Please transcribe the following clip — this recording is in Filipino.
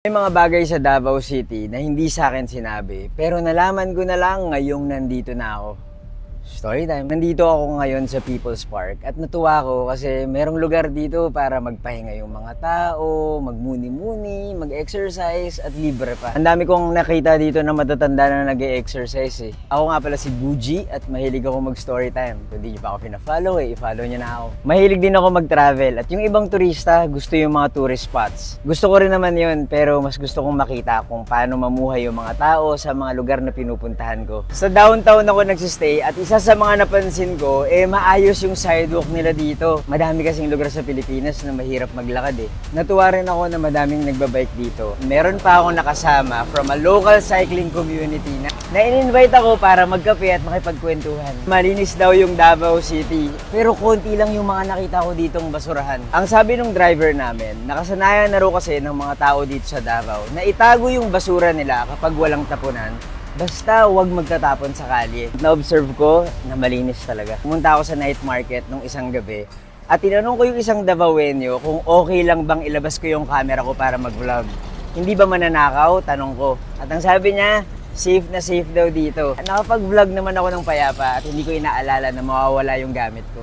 May mga bagay sa Davao City na hindi sa akin sinabi, pero nalaman ko na lang ngayong nandito na ako. Story time. Nandito ako ngayon sa People's Park at natuwa ako kasi merong lugar dito para magpahinga yung mga tao, magmuni-muni, mag-exercise at libre pa. Ang dami kong nakita dito na matatanda na nag exercise eh. Ako nga pala si Buji at mahilig ako mag-story time. Kung di niyo pa ako pina-follow eh, i-follow niyo na ako. Mahilig din ako mag-travel at yung ibang turista gusto yung mga tourist spots. Gusto ko rin naman yun pero mas gusto kong makita kung paano mamuhay yung mga tao sa mga lugar na pinupuntahan ko. Sa downtown ako nagsistay at isa sa mga napansin ko, eh maayos yung sidewalk nila dito. Madami kasing lugar sa Pilipinas na mahirap maglakad eh. Natuwa rin ako na madaming nagbabike dito. Meron pa akong nakasama from a local cycling community na, na in-invite ako para magkape at makipagkwentuhan. Malinis daw yung Davao City, pero konti lang yung mga nakita ko ditong basurahan. Ang sabi ng driver namin, nakasanayan na raw kasi ng mga tao dito sa Davao na itago yung basura nila kapag walang tapunan Basta huwag magtatapon sa kalye. Na-observe ko na malinis talaga. Pumunta ako sa night market nung isang gabi at tinanong ko yung isang Davaoenyo kung okay lang bang ilabas ko yung camera ko para mag-vlog. Hindi ba mananakaw? Tanong ko. At ang sabi niya, safe na safe daw dito. Nakapag-vlog naman ako ng payapa at hindi ko inaalala na mawawala yung gamit ko.